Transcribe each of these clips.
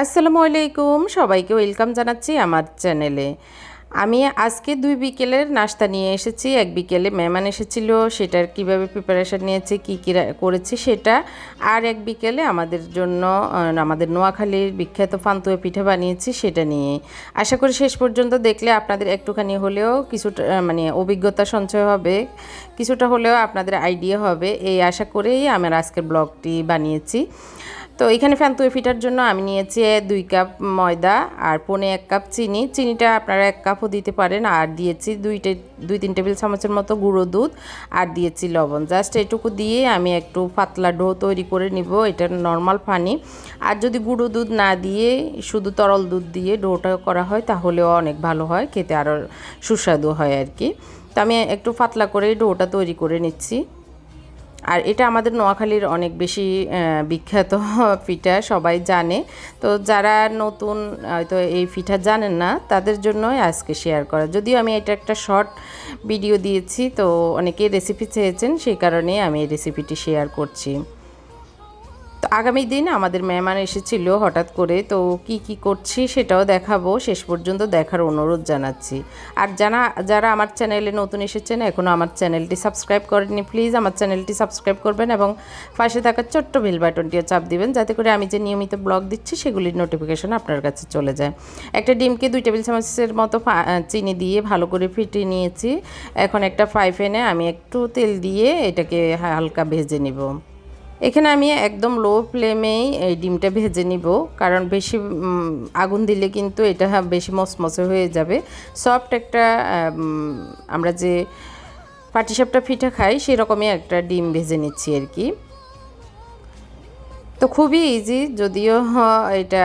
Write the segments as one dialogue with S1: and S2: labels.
S1: আসসালামু আলাইকুম। সবাইকে ওয়েলকাম জানাচ্ছি আমার চ্যানেলে। আমি আজকে দুই বিকেলের নাস্তা নিয়ে এসেছি, এক বিকেলে মেহমান এসেছিল, সেটার কীভাবে প্রিপারেশান নিয়েছে, কী কী করেছি সেটা, আর এক বিকেলে আমাদের জন্য আমাদের নোয়াখালীর বিখ্যাত ফান্তুয়া পিঠা বানিয়েছি সেটা নিয়ে। আশা করি শেষ পর্যন্ত দেখলে আপনাদের একটুখানি হলেও কিছুটা মানে অভিজ্ঞতা সঞ্চয় হবে, কিছুটা হলেও আপনাদের আইডিয়া হবে, এই আশা করেই আমার আজকের ব্লগটি বানিয়েছি। তো এখানে ফ্যান ফ্যান্তুয়ে ফিটার জন্য আমি নিয়েছি দুই কাপ ময়দা আর পনে এক কাপ চিনি। চিনিটা আপনারা এক কাপও দিতে পারেন। আর দিয়েছি দুইটে দুই তিন টেবিল চামচের মতো গুঁড়ো দুধ আর দিয়েছি লবণ। জাস্ট এটুকু দিয়ে আমি একটু পাতলা ডো তৈরি করে নিব। এটা নর্মাল পানি। আর যদি গুঁড়ো দুধ না দিয়ে শুধু তরল দুধ দিয়ে ডোটা করা হয়, তাহলেও অনেক ভালো হয়। খেতে আরও সুস্বাদু হয় আর কি। তো আমি একটু পাতলা করে ডোটা তৈরি করে নিচ্ছি। আর এটা আমাদের নোয়াখালীর অনেক বেশি বিখ্যাত পিঠা সবাই জানে। তো যারা নতুন, হয়তো এই পিঠা জানেন না, তাদের জন্যই আজকে শেয়ার করা। যদিও আমি এটা একটা শর্ট ভিডিও দিয়েছি, তো অনেকে রেসিপি চেয়েছেন, সেই কারণে আমি এই রেসিপিটি শেয়ার করছি। তো আগামী দিন আমাদের মেহমান এসেছিল হঠাৎ করে, তো কি কি করছি সেটাও দেখাবো। শেষ পর্যন্ত দেখার অনুরোধ জানাচ্ছি। আর জানা, যারা আমার চ্যানেলে নতুন এসেছেন এখনও আমার চ্যানেলটি সাবস্ক্রাইব করেননি, প্লিজ আমার চ্যানেলটি সাবস্ক্রাইব করবেন এবং পাশে থাকা ছোট্ট বেল বাটনটিও চাপ দিবেন, যাতে করে আমি যে নিয়মিত ব্লগ দিচ্ছি, সেগুলির নোটিফিকেশন আপনার কাছে চলে যায়। একটা ডিমকে দুই টেবিল চামচের মতো চিনি দিয়ে ভালো করে ফিটিয়ে নিয়েছি। এখন একটা ফ্রাই প্যানে আমি একটু তেল দিয়ে এটাকে হালকা ভেজে নিব। এখানে আমি একদম লো ফ্লেমেই এই ডিমটা ভেজে নিব, কারণ বেশি আগুন দিলে কিন্তু এটা বেশি মসমসে হয়ে যাবে। সফট একটা আমরা যে পাটিসাপটা পিঠা খাই, সেরকমই একটা ডিম ভেজে নিচ্ছি আর কি। তো খুবই ইজি যদিও এটা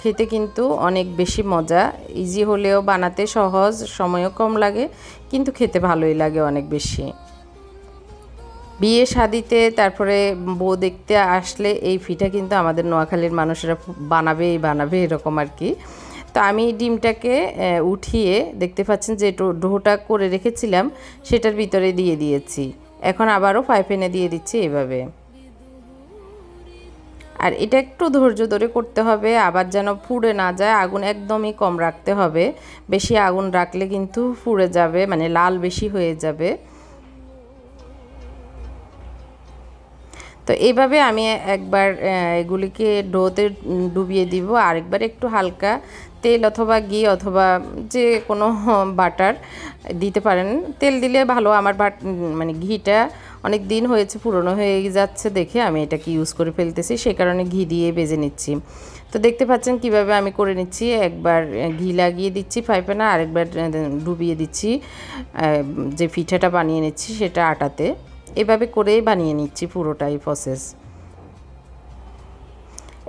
S1: খেতে কিন্তু অনেক বেশি মজা। ইজি হলেও বানাতে সহজ, সময়ও কম লাগে, কিন্তু খেতে ভালোই লাগে অনেক বেশি। বিয়ে শাদিতে তারপরে বউ দেখতে আসলে এই ফিটা কিন্তু আমাদের নোয়াখালীর মানুষেরা বানাবেই বানাবে এরকম আর কি। তো আমি ডিমটাকে উঠিয়ে দেখতে পাচ্ছেন যে ডোটা করে রেখেছিলাম, সেটার ভিতরে দিয়ে দিয়েছি। এখন আবারও পাইপেনে দিয়ে দিচ্ছি এভাবে। আর এটা একটু ধৈর্য ধরে করতে হবে, আবার যেন পুড়ে না যায়, আগুন একদমই কম রাখতে হবে। বেশি আগুন রাখলে কিন্তু পুড়ে যাবে মানে লাল বেশি হয়ে যাবে। তো এইভাবে আমি একবার এগুলিকে ডোতে ডুবিয়ে দিব। আরেকবার একটু হালকা তেল অথবা ঘি অথবা যে কোনো বাটার দিতে পারেন। তেল দিলে ভালো। আমার বাট মানে ঘিটা অনেক দিন হয়েছে, পুরনো হয়ে যাচ্ছে দেখে আমি এটাকে ইউজ করে ফেলতেছি। সেই কারণে ঘি দিয়ে বেজে নিচ্ছি। তো দেখতে পাচ্ছেন কীভাবে আমি করে নিচ্ছি। একবার ঘি লাগিয়ে দিচ্ছি পাইপে না, আরেকবার ডুবিয়ে দিচ্ছি। যে পিঠাটা বানিয়ে নিচ্ছি সেটা আটাতে। এভাবে করেই বানিয়ে নিচ্ছি পুরোটাই প্রসেস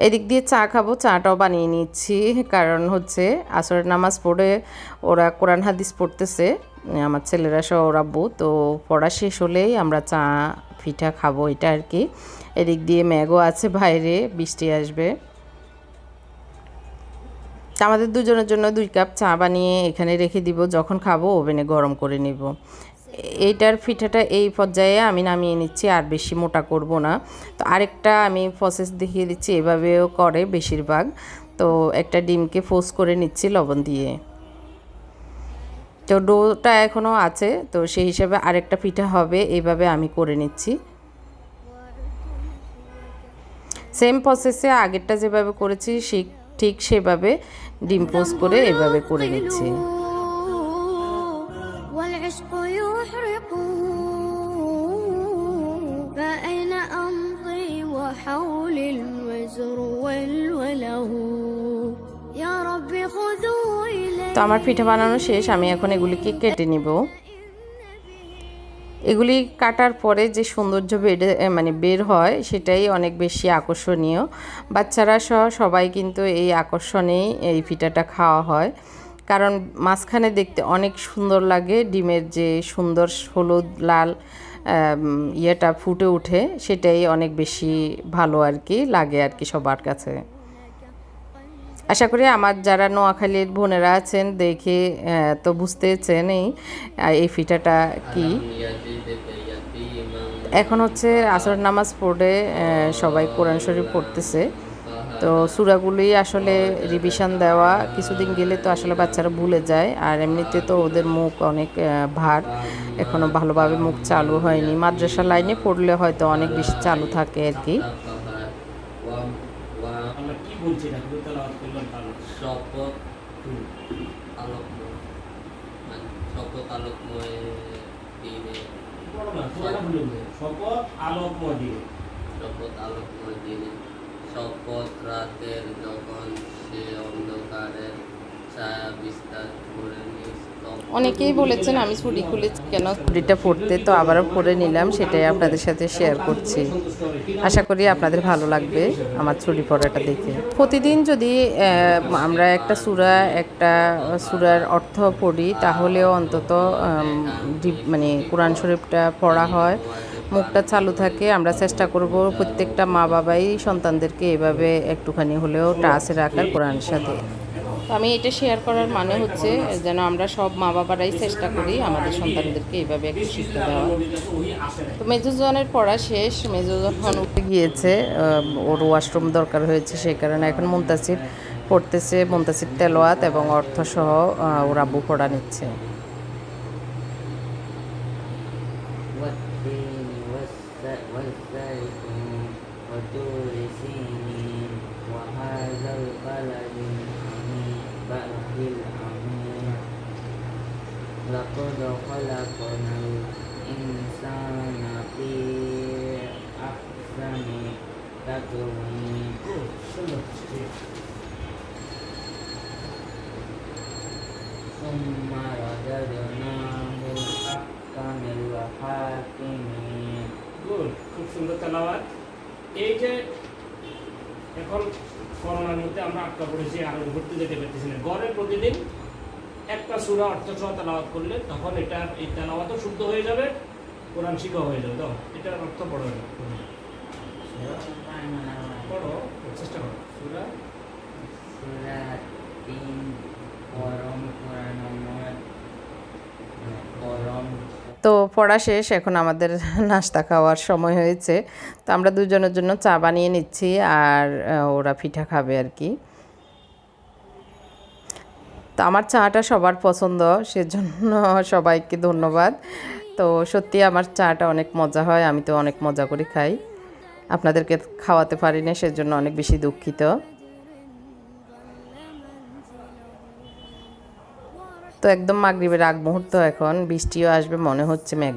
S1: এদিক দিয়ে চা খাব, চাটাও বানিয়ে নিচ্ছি, কারণ হচ্ছে আসরের নামাজ পড়ে ওরা কোরআন হাদিস পড়তেছে, আমার ছেলেরা সহ ওরা আব্বু, তো পড়া শেষ হলেই আমরা চা, পিঠা খাব, এটা আর কি। এদিক দিয়ে ম্যাগও আছে বাইরে বৃষ্টি আসবে। আমাদের দুজনের জন্য দুই কাপ চা বানিয়ে এখানে রেখে দিব, যখন খাব ওভেনে গরম করে নিব। এইটার পিঠাটা এই পর্যায়ে আমি নামিয়ে নিচ্ছি, আর বেশি মোটা করব না। তো আরেকটা আমি প্রসেস দেখিয়ে দিচ্ছি, এভাবেও করে বেশিরভাগ। তো একটা ডিমকে ফোস করে নিচ্ছি লবণ দিয়ে। তো ডোটা এখনও আছে, তো সেই হিসাবে আরেকটা পিঠা হবে, এইভাবে আমি করে নিচ্ছি। সেম প্রসেসে আগেরটা যেভাবে করেছি ঠিক সেভাবে ডিম পোস্ট করে এভাবে করে নিচ্ছি।
S2: والعشق يحرق فأين أمضي وحولي الوزر والوله يا رب خذوا إلي
S1: তো আমার পিঠা বানানো শেষ আমি এখন এগুলিকে কেটে নিব এগুলি কাটার পরে যে সৌন্দর্য বেড়ে মানে বের হয় সেটাই অনেক বেশি আকর্ষণীয় বাচ্চারা সহ সবাই কিন্তু এই আকর্ষণেই এই পিঠাটা খাওয়া হয় কারণ মাঝখানে দেখতে অনেক সুন্দর লাগে, ডিমের যে সুন্দর হলুদ লাল ইয়েটা ফুটে ওঠে, সেটাই অনেক বেশি ভালো আর কি, লাগে আর কি সবার কাছে। আশা করি আমার যারা নোয়াখালীর বোনেরা আছেন, দেখে তো বুঝতেছেন এই এই ফিটাটা কি। এখন হচ্ছে আসর নামাজ পড়ে সবাই কোরআন শরীফ পড়তেছে। তো সুরাগুলি আসলে রিভিশন দেওয়া কিছুদিন গেলে তো আসলে বাচ্চারা ভুলে যায়। আর এমনিতে তো ওদের মুখ অনেক ভার। এখনও ভালোভাবে মুখ চালু হয়নি। মাদ্রাসা লাইনে পড়লে হয়তো অনেক বেশি চালু থাকে আর কি।
S3: মানে শপথ আলোকময় দিনে।
S4: শপথ
S3: রাতের যখন সে অন্ধকারের ছায়া বিস্তার করে
S1: অনেকেই বলেছেন আমি ছুরি খুলে কেন? ছুরিটা পড়তে তো আবারও পড়ে নিলাম সেটাই আপনাদের সাথে শেয়ার করছি। আশা করি আপনাদের ভালো লাগবে আমার ছুরি পড়াটা দেখে। প্রতিদিন যদি আমরা একটা সুরা একটা সুরার অর্থ পড়ি তাহলেও অন্তত ডিপ- মানে কোরআন শরীফটা পড়া হয়। মুখটা চালু থাকে, আমরা চেষ্টা করব প্রত্যেকটা মা বাবাই সন্তানদেরকে এভাবে একটুখানি হলেও টাচে রাখার কোরআনের সাথে। আমি এটা শেয়ার করার মানে হচ্ছে যেন আমরা সব মা বাবারাই চেষ্টা করি আমাদের সন্তানদেরকে এইভাবে একটু শিখতে দেওয়া তো মেজুজনের পড়া শেষ, মেজুজন উঠে গিয়েছে ওর ওয়াশরুম দরকার হয়েছে সেই কারণে এখন মুন্তাসির পড়তেছে, মুন্তাসির তেলোয়াত এবং অর্থসহ ওর আব্বু পড়া নিচ্ছে।
S5: خلقنا الإنسان في أحسن تقويم
S4: সুন্দর ঠিক।
S5: ثم رددناه أحكم الحاكمين
S4: গুড খুব সুন্দর তেলাওয়াত এই যে এখন করোনার মধ্যে আমরা আটকা পড়েছি আর ঘুরতে যেতে পারতেছি না গড়ে প্রতিদিন একটা সুরা অর্থ সহ তেলাওয়াত করলে তখন এটা এই তেলাওয়াতও শুদ্ধ হয়ে যাবে কোরআন শিক্ষা হয়ে যাবে। তো এটার অর্থ পড়ো না পড়ো চেষ্টা করো। সুরা?
S5: Surat তিন পরম পুরাণময় পরম
S1: তো পড়া শেষ এখন আমাদের নাস্তা খাওয়ার সময় হয়েছে। তো আমরা দুজনের জন্য চা বানিয়ে নিচ্ছি আর ওরা পিঠা খাবে আর কি। তো আমার চাটা সবার পছন্দ, সেজন্য সবাইকে ধন্যবাদ। তো সত্যি আমার চাটা অনেক মজা হয়, আমি তো অনেক মজা করে খাই। আপনাদেরকে খাওয়াতে পারি না সেজন্য অনেক বেশি দুঃখিত। তো একদম মাগরিবের আগ মুহূর্ত এখন, বৃষ্টিও আসবে, মনে হচ্ছে মেঘ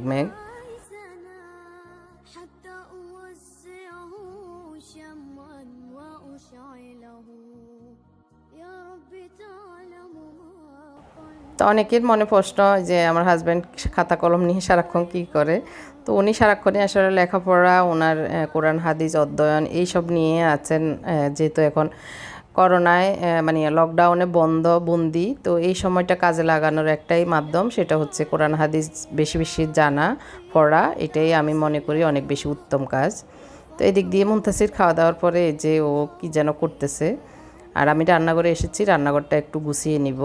S1: তো অনেকের মনে প্রশ্ন যে, আমার হাজব্যান্ড খাতা কলম নিয়ে সারাক্ষণ কী করে? তো উনি সারাক্ষণই আসলে লেখাপড়া ওনার কোরআন, হাদিস, অধ্যয়ন এইসব নিয়ে আছেন যেহেতু এখন করোনায় মানে লকডাউনে বন্ধ, বন্দি, তো এই সময়টা কাজে লাগানোর একটাই মাধ্যম সেটা হচ্ছে কোরআন, হাদিস বেশি বেশি জানা, পড়া, এটাই আমি মনে করি অনেক বেশি উত্তম কাজ। তো এদিক দিয়ে মুন্তাসির খাওয়া দাওয়ার পরে যে ও কি যেন করতেছে, আর আমি রান্নাঘরে এসেছি, রান্নাঘরটা একটু গুছিয়ে নিব।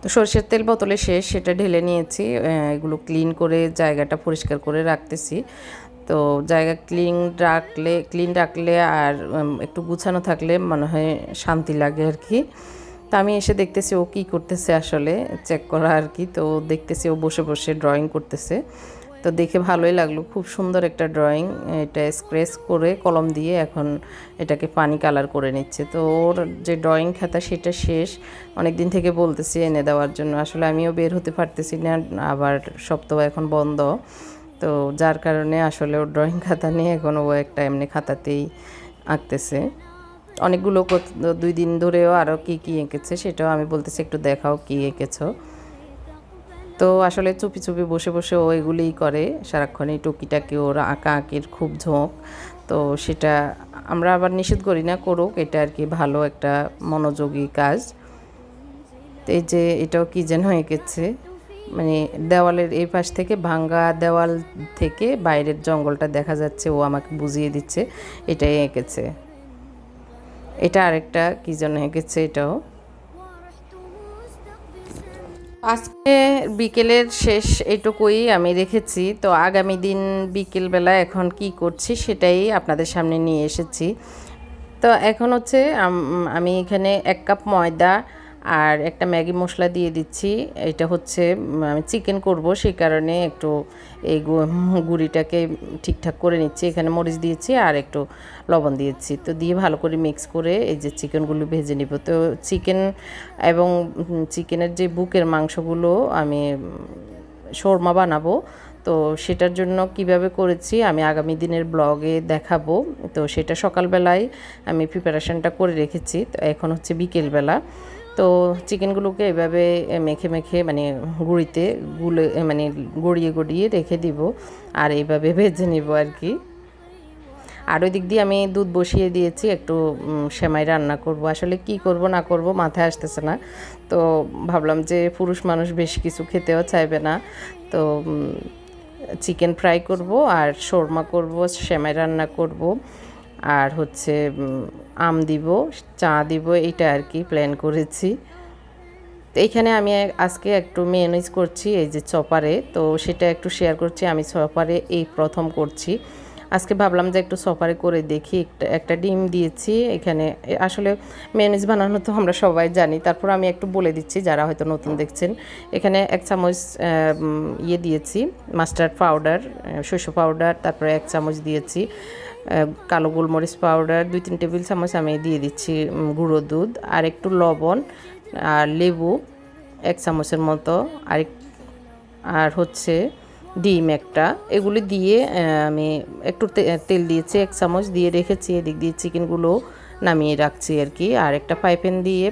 S1: তো সরষের তেল বোতলে শেষ, সেটা ঢেলে নিয়েছি। এগুলো ক্লিন করে জায়গাটা পরিষ্কার করে রাখতেছি। তো জায়গা ক্লিন রাখলে ক্লিন রাখলে আর একটু গুছানো থাকলে মনে হয় শান্তি লাগে আর কি। তো আমি এসে দেখতেছি ও কি করতেছে আসলে চেক করা আর কি। তো দেখতেছি ও বসে বসে ড্রয়িং করতেছে। তো দেখে ভালোই লাগল। খুব সুন্দর একটা ড্রয়িং এটা স্ক্রেচ করে কলম দিয়ে এখন এটাকে পানি কালার করে নিচ্ছে। তো ওর যে ড্রয়িং খাতা সেটা শেষ। অনেক দিন থেকে বলতেছি এনে দেওয়ার জন্য। আসলে আমিও বের হতে পারতেছি না, আবার সপ্তাহ এখন বন্ধ। তো যার কারণে আসলে ওর ড্রয়িং খাতা নিয়ে এখন ও একটা এমনি খাতাতেই আঁকতেছে। অনেকগুলো দুই দিন ধরেও আরও কী কী এঁকেছে সেটাও আমি বলতেছি, একটু দেখাও কী এঁকেছো। তো আসলে চুপি চুপি বসে বসে ও এগুলিই করে। সারাক্ষণই টুকিটাকি ওর আঁকা আঁকির খুব ঝোঁক। তো সেটা আমরা আবার নিষেধ করি না, করুক। এটা আর কি ভালো একটা মনোযোগী কাজ। এই যে এটাও কি যেন এঁকেছে মানে দেওয়ালের এই পাশ থেকে ভাঙ্গা দেওয়াল থেকে বাইরের জঙ্গলটা দেখা যাচ্ছে, ও আমাকে বুঝিয়ে দিচ্ছে, এটাই এঁকেছে এটা আরেকটা কী যেন এঁকেছে এটাও। আজকে বিকেলের শেষ এটুকুই আমি রেখেছি তো আগামী দিন বিকেলবেলা এখন কি করছি সেটাই আপনাদের সামনে নিয়ে এসেছি। তো এখন হচ্ছে আমি এখানে এক কাপ ময়দা আর একটা ম্যাগি মশলা দিয়ে দিচ্ছি। এটা হচ্ছে আমি চিকেন করব, সেই কারণে একটু এই গুঁড়িটাকে ঠিকঠাক করে নিচ্ছি। এখানে মরিচ দিয়েছি আর একটু লবণ দিয়েছি। তো দিয়ে ভালো করে মিক্স করে এই যে চিকেনগুলো ভেজে নিব। তো চিকেন এবং চিকেনের যে বুকের মাংসগুলো আমি শোরমা বানাবো। তো সেটার জন্য কীভাবে করেছি আমি আগামী দিনের ব্লগে দেখাবো। তো সেটা সকালবেলায় আমি প্রিপারেশনটা করে রেখেছি। তো এখন হচ্ছে বিকেলবেলা। তো চিকেনগুলোকে এভাবে মেখে মেখে মানে গুঁড়িতে গুলে মানে গড়িয়ে গড়িয়ে রেখে দিব আর এইভাবে ভেজে নিব আর কি। আর ওই দিক দিয়ে আমি দুধ বসিয়ে দিয়েছি, একটু সেমাই রান্না করব। আসলে কি করব, না করব মাথায় আসতেছে না। তো ভাবলাম যে পুরুষ মানুষ বেশি কিছু খেতেও চাইবে না। তো চিকেন ফ্রাই করব আর শোরমা করব, সেমাই রান্না করব। আর হচ্ছে আম দিব, চা দিব, এইটা আর কি প্ল্যান করেছি। তো এইখানে আমি আজকে একটু মেয়নিজ করছি, এই যে চপারে। তো সেটা একটু শেয়ার করছি, আমি চপারে এই প্রথম করছি। আজকে ভাবলাম যে একটু সপারে করে দেখি, একটা একটা ডিম দিয়েছি। এখানে আসলে মেয়নিজ বানানো তো আমরা সবাই জানি। তারপর আমি একটু বলে দিচ্ছি, যারা হয়তো নতুন দেখছেন। এখানে এক চামচ ইয়ে দিয়েছি মাস্টার্ড পাউডার শস্য পাউডার তারপরে এক চামচ দিয়েছি। কালো গোলমরিচ পাউডার, দুই, তিন টেবিল চামচ আমি দিয়ে দিচ্ছি গুঁড়ো দুধ, আর একটু লবণ আর লেবু এক চামচের মতো, আর আর হচ্ছে ডিম একটা। এগুলি দিয়ে আমি একটু তেল দিয়েছি, এক চামচ দিয়ে রেখেছি, এদিক দিয়ে চিকেনগুলো নামিয়ে রাখছি আর কি। আর একটা পাইপেন দিয়ে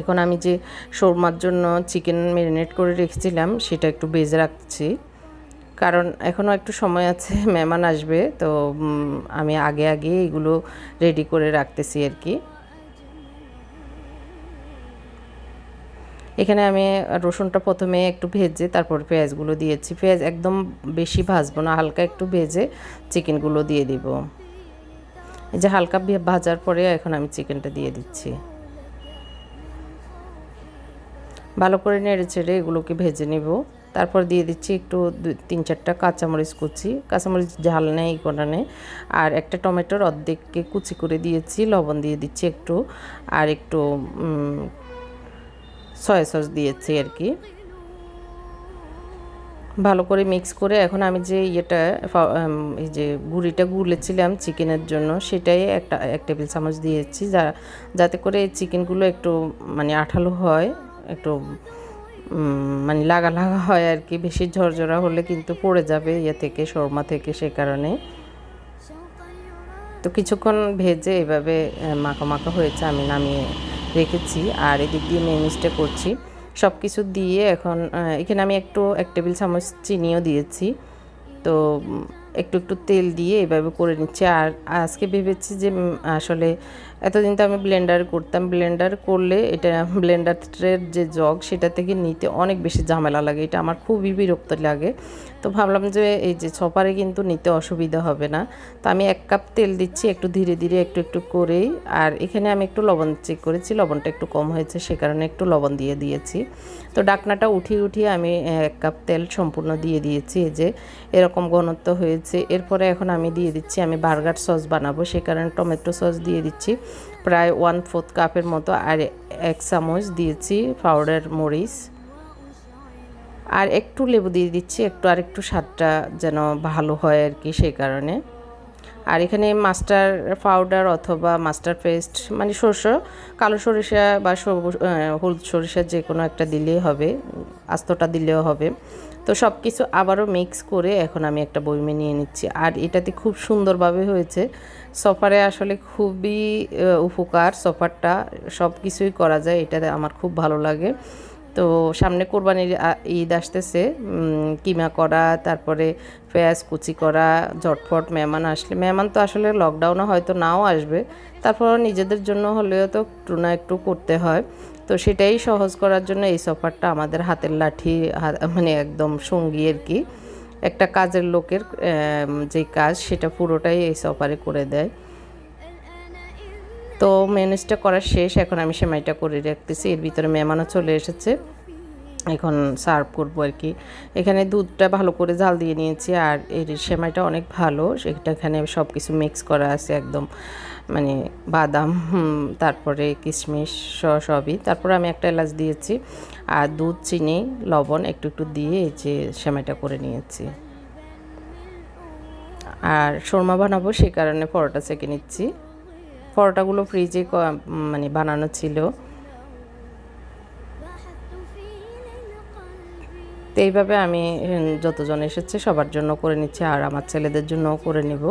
S1: এখন আমি যে শোরমার জন্য চিকেন ম্যারিনেট করে রেখেছিলাম, সেটা একটু বেজে রাখছি। কারণ এখনও একটু সময় আছে, মেহমান আসবে, তো আমি আগে আগে এগুলো রেডি করে রাখতেছি আর কি। এখানে আমি রসুনটা প্রথমে একটু ভেজে তারপর পেঁয়াজগুলো দিয়েছি। পেঁয়াজ একদম বেশি ভাজবো না, হালকা একটু ভেজে চিকেনগুলো দিয়ে দিব। এই যে হালকা ভাজার পরে এখন আমি চিকেনটা দিয়ে দিচ্ছি। ভালো করে নেড়ে চেড়ে এগুলোকে ভেজে নিব। তারপর দিয়ে দিচ্ছি একটু তিন চারটা কাঁচামরিচ কুচি। কাঁচামরিচ ঝাল নেই কোনা নেই। আর একটা টমেটোর অর্ধেককে কুচি করে দিয়েছি, লবণ দিয়ে দিচ্ছি একটু। আর একটু সয়া সস দিয়েছি আর কি। ভালো করে মিক্স করে এখন আমি যে ইয়েটা এই যে গুঁড়িটা গুলেছিলাম চিকেনের জন্য, সেটাই একটা, এক টেবিল চামচ দিয়েছি। যা, যাতে করে চিকেনগুলো একটু মানে আঠালো হয়, একটু মানে লাগা লাগা হয় আর কি। বেশি ঝরঝরা হলে কিন্তু পড়ে যাবে ইয়ে থেকে, শর্মা থেকে সে কারণে তো কিছুক্ষণ ভেজে এভাবে মাখা মাখা হয়েছে, আমি নামিয়ে রেখেছি। আর এদিক দিয়ে মেমিসটা করছি। সব কিছু দিয়ে এখন এখানে আমি একটু, এক টেবিল চামচ চিনিও দিয়েছি। তো একটু একটু তেল দিয়ে এভাবে করে নিচ্ছি। আর আজকে ভেবেছি যে আসলে এতদিন তো আমি ব্লেন্ডার করতাম। ব্লেন্ডার করলে এটা ব্লেন্ডারের যে জগ সেটা থেকে নিতে অনেক বেশি ঝামেলা লাগে। এটা আমার খুবই বিরক্ত লাগে। তো ভাবলাম যে এই যে ছপারে কিন্তু নিতে অসুবিধা হবে না। তো আমি এক কাপ তেল দিচ্ছি, একটু ধীরে ধীরে একটু একটু করেই। আর এখানে আমি একটু লবণ চেক করেছি, লবণটা একটু কম হয়েছে, সে কারণে একটু লবণ দিয়ে দিয়েছি। তো ডাকনাটা উঠিয়ে উঠিয়ে আমি এক কাপ তেল সম্পূর্ণ দিয়ে দিয়েছি। এই যে এরকম ঘনত্ব হয়েছে। এরপরে এখন আমি দিয়ে দিচ্ছি, আমি বার্গার সস বানাবো। সে কারণে টমেটো সস দিয়ে দিচ্ছি। প্রায় ওয়ান ফোর্থ কাপের মতো আর এক চামচ দিয়েছি পাউডার মরিচ। আর একটু লেবু দিয়ে দিচ্ছি, একটু আর একটু স্বাদটা যেন ভালো হয় আর কি সেই কারণে। আর এখানে মাস্টার পাউডার অথবা মাস্টার পেস্ট মানে সরষ, কালো সরিষা বা সবুজ হলুদ সরিষা যে কোনো একটা দিলেই হবে, আস্তটা দিলেও হবে। তো সব কিছু আবারও মিক্স করে এখন আমি একটা বইমে নিয়ে নিচ্ছি। আর এটাতে খুব সুন্দরভাবে হয়েছে। সফারে আসলে খুবই উপকার। সফারটা সব কিছুই করা যায়, এটাতে আমার খুব ভালো লাগে। তো সামনে কোরবানির ঈদ আসতেছে। কিমা করা, তারপরে পেঁয়াজ কুচি করা ঝটফট মেহমান আসলে, মেহমান তো আসলে লকডাউনে হয়তো নাও আসবে। তারপর নিজেদের জন্য হলেও তো একটু না একটু করতে হয়। তো সেটাই সহজ করার জন্য এই সফারটা আমাদের হাতের লাঠি মানে একদম সঙ্গী আর কি। একটা কাজের লোকের যে কাজ সেটা পুরোটাই এই সফারে করে দেয়। তো ম্যানেজটা করা শেষ, এখন আমি সেমাইটা করে রাখতেছি। এর ভিতরে মেহমানও চলে এসেছে। এখন সার্ভ করব আর কি। এখানে দুধটা ভালো করে জাল দিয়ে নিয়েছি আর এর সেমাইটা অনেক ভালো। সেটা এখানে সব কিছু মিক্স করা আছে একদম মানে বাদাম তারপরে কিশমিশ সবই। তারপরে আমি একটা এলাচ দিয়েছি আর দুধ, চিনি, লবণ একটু একটু দিয়ে এই যে সেমাইটা করে নিয়েছি। আর শর্মা বানাবো সে কারণে পরোটা সেঁকে নিচ্ছি। পরোটাগুলো ফ্রিজে মানে বানানো ছিল। এইভাবে আমি যতজন এসেছে সবার জন্য করে নিচ্ছি, আর আমার ছেলেদের জন্যও করে নিব।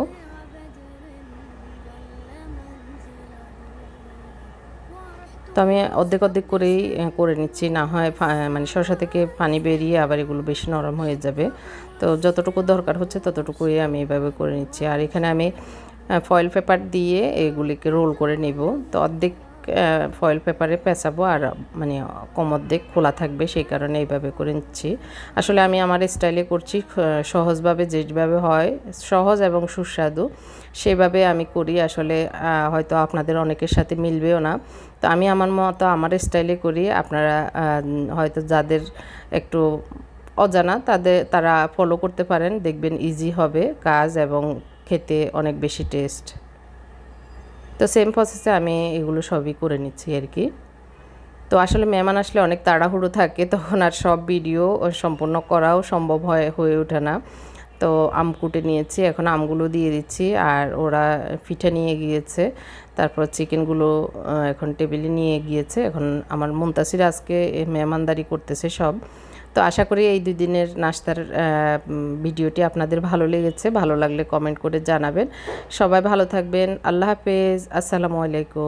S1: তো আমি অর্ধেক অর্ধেক করেই করে নিচ্ছি। না হয় মানে শসা থেকে পানি বেরিয়ে আবার এগুলো বেশি নরম হয়ে যাবে। তো যতটুকু দরকার হচ্ছে ততটুকুই আমি এভাবে করে নিচ্ছি। আর এখানে আমি ফয়েল পেপার দিয়ে এগুলিকে রোল করে নিব। তো অর্ধেক ফয়েল পেপারে পেঁচাবো আর মানে কম অর্ধেক খোলা থাকবে, সেই কারণে এইভাবে করে নিচ্ছি। আসলে আমি আমার স্টাইলে করছি সহজভাবে যেভাবে হয়, সহজ এবং সুস্বাদু, সেভাবে আমি করি। আসলে হয়তো আপনাদের অনেকের সাথে মিলবেও না। তো আমি আমার মতো আমার স্টাইলে করি। আপনারা হয়তো যাদের একটু অজানা, তাদের, তারা ফলো করতে পারেন। দেখবেন ইজি হবে কাজ এবং খেতে অনেক বেশি টেস্ট তো সেম প্রসেসে আমি এগুলো সবই করে নিচ্ছি আর কি। তো আসলে মেহমান আসলে অনেক তাড়াহুড়ো থাকে, তখন আর সব ভিডিও সম্পূর্ণ করাও সম্ভব হয়, হয়ে ওঠে না। তো আম কুটে নিয়েছি, এখন আমগুলো দিয়ে দিচ্ছি আর ওরা পিঠা নিয়ে গিয়েছে। তারপর চিকেনগুলো এখন টেবিলে নিয়ে গিয়েছে। এখন আমার মুন্তাসির আজকে মেহমানদারি করতেছে সব। তো আশা করি এই দুই দিনের নাস্তার ভিডিওটি আপনাদের ভালো লেগেছে। ভালো লাগলে কমেন্ট করে জানাবেন। সবাই ভালো থাকবেন। আল্লাহ হাফেজ। আসসালামু আলাইকুম।